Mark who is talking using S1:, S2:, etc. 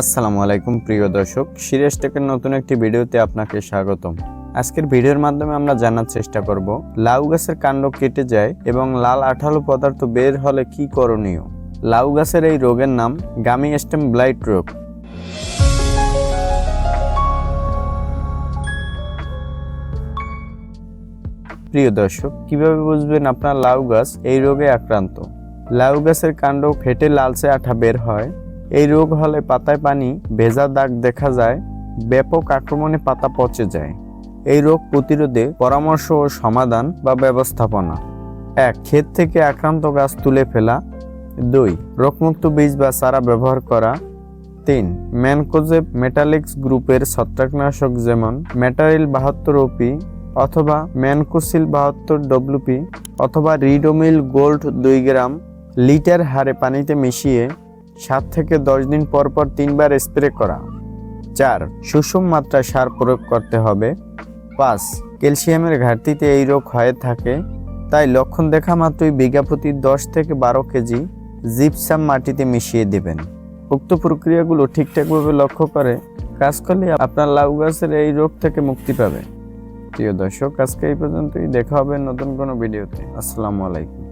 S1: আসসালামু আলাইকুম, প্রিয় দর্শক। সিরিয়াস টেকের নতুন একটি ভিডিওতে আপনাকে স্বাগতম। আজকের ভিডিওর মাধ্যমে আমরা জানার চেষ্টা করব, লাউ গাছের কাণ্ড কেটে যায় এবং লাল আঠালো পদার্থ বের হলে কি করণীয়? লাউ গাছের এই রোগের নাম গামি স্টেম ব্লাইট রোগ। প্রিয় দর্শক, কীভাবে বুঝবেন আপনার লাউ গাছ এই রোগে আক্রান্ত? লাউ গাছের কাণ্ড ফেটে লালচে আঠা বের হয় এই রোগ হলে পাতায় পানি, ভেজা দাগ দেখা যায়, ব্যাপক আক্রমণে পাতা পচে যায়। এই রোগ প্রতিরোধে পরামর্শ ও সমাধান বা ব্যবস্থাপনা। এক, ক্ষেত থেকে আক্রান্ত গাছ তুলে ফেলা। দুই, রোগমুক্ত বীজ বা চারা ব্যবহার করা। তিন, ম্যানকোজেব মেটালিক্স গ্রুপের ছত্রাকনাশক যেমন মেটারিল বাহাত্তর ওপি অথবা ম্যানকোসিল বাহাত্তর ডব্লিউপি অথবা রিডোমিল গোল্ড দুই গ্রাম লিটার হারে পানিতে মিশিয়ে সাত থেকে দশ দিন পর পর তিনবার স্প্রে করা। চার, সুষম মাত্রায় সার প্রয়োগ করতে হবে। পাঁচ, ক্যালসিয়ামের ঘাটতিতে এই রোগ হয়ে থাকে। তাই লক্ষণ দেখা মাত্রই বিঘা প্রতি দশ থেকে বারো কেজি জিপসাম মাটিতে মিশিয়ে দেবেন। উক্ত প্রক্রিয়াগুলো ঠিকঠাকভাবে লক্ষ্য করে কাজ করলে আপনার লাউ গাছের এই রোগ থেকে মুক্তি পাবে। প্রিয় দর্শক, আজকে এই পর্যন্তই। দেখা হবে নতুন কোনো ভিডিওতে। আসসালামু আলাইকুম।